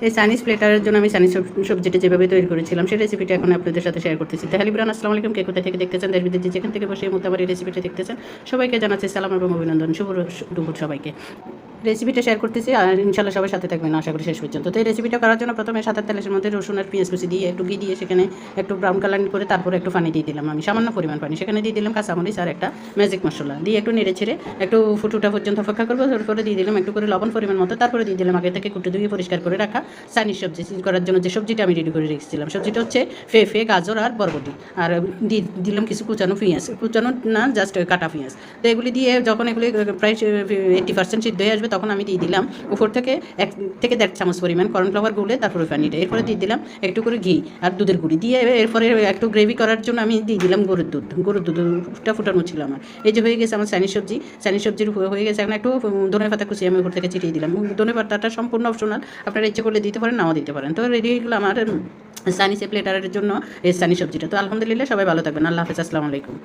এই চাইনিজ প্লেটারের জন্য আমি চাইনিজ সব- সবজিটা যেভাবে তৈরি করেছিলাম, সেই রেসিপিটা এখন আপনাদের সাথে শেয়ার করতেছি। তাহলে বিরান আসসালামু আলাইকুম। কে কোথায় থেকে দেখতেছেন? দেশ বিদেশে যেখান থেকে বসে এই আমার এই রেসিপিটা দেখতেছেন, সবাইকে জানাচ্ছি সালাম এবং অভিনন্দন। শুভ দুপুর সবাইকে। রেসিপিটা শেয়ার করতেছি আর ইনশাল্লাহ সবাই সাথে থাকবেন, আশা করি শেষ পর্যন্ত। তো এই রেসিপিটা করার জন্য প্রথমে সাত তেলের মধ্যে রসুন আর পেঁয়াজ কুচি দিয়ে, একটু ঘি দিয়ে সেখানে একটু ব্রাউন কালার করে তারপরে একটু পানি দিয়ে দিলাম আমি, সামান্য পরিমাণ পানি। সেখানে দিয়ে দিলাম কাঁচামরিচ আর একটা ম্যাজিক মশলা। দিয়ে একটু নেড়ে ছেড়ে একটু ফুটুটা পর্যন্ত অপেক্ষা করব, তারপরে দিয়ে দিলাম একটু করে লবণ পরিমাণ মতো। তারপরে দিয়ে দিলাম আগে থেকে কুটে ধুয়ে পরিষ্কার করে রাখা চাইনিজ সবজি। করার জন্য যে সবজিটা আমি রেডি করে রেখেছিলাম, সবজিটা হচ্ছে ফেফে, গাজর আর বরবটি। আর দিয়ে দিলাম কিছু কুচানো পেঁয়াজ। কুচানো না জাস্ট কাটা পেঁয়াজ। তো এগুলি দিয়ে যখন এগুলি প্রায় এইট্টি পার্সেন্ট সিদ্ধ হয়ে আসবে তখন আমি দিয়ে দিলাম। উপর থেকে এক থেকে দেড় চামচ পরিমাণ কর্নফ্লাওয়ার গুলে তারপরে পানিটা। এরপরে দিয়ে দিলাম একটু করে ঘি আর দুধের গুঁড়ি। দিয়ে এরপরে একটু গ্রেভি করার জন্য আমি দিয়ে দিলাম গরুর দুধ। গরুর দুধটা ফুটানো ছিল আমার। এই যে হয়ে গেছে আমার চাইনিজ সবজি। চাইনিজ সবজির হয়ে- গেছে। এখন একটু ধনে পাতা কুচি আমি উপর থেকে ছিটিয়ে দিলাম। ধনে পাতাটা সম্পূর্ণ অপশনাল আপনারা ইচ্ছে করলে দিতে পারেন, নাও দিতে পারেন। তো রেডি হয়ে গেলো আমার চাইনিজ প্লেটারের জন্য এই চাইনিজ সবজিটা। তো আলহামদুলিল্লাহ সবাই ভালো থাকবেন। আল্লাহ হাফেজ। আসসালামু আলাইকুম।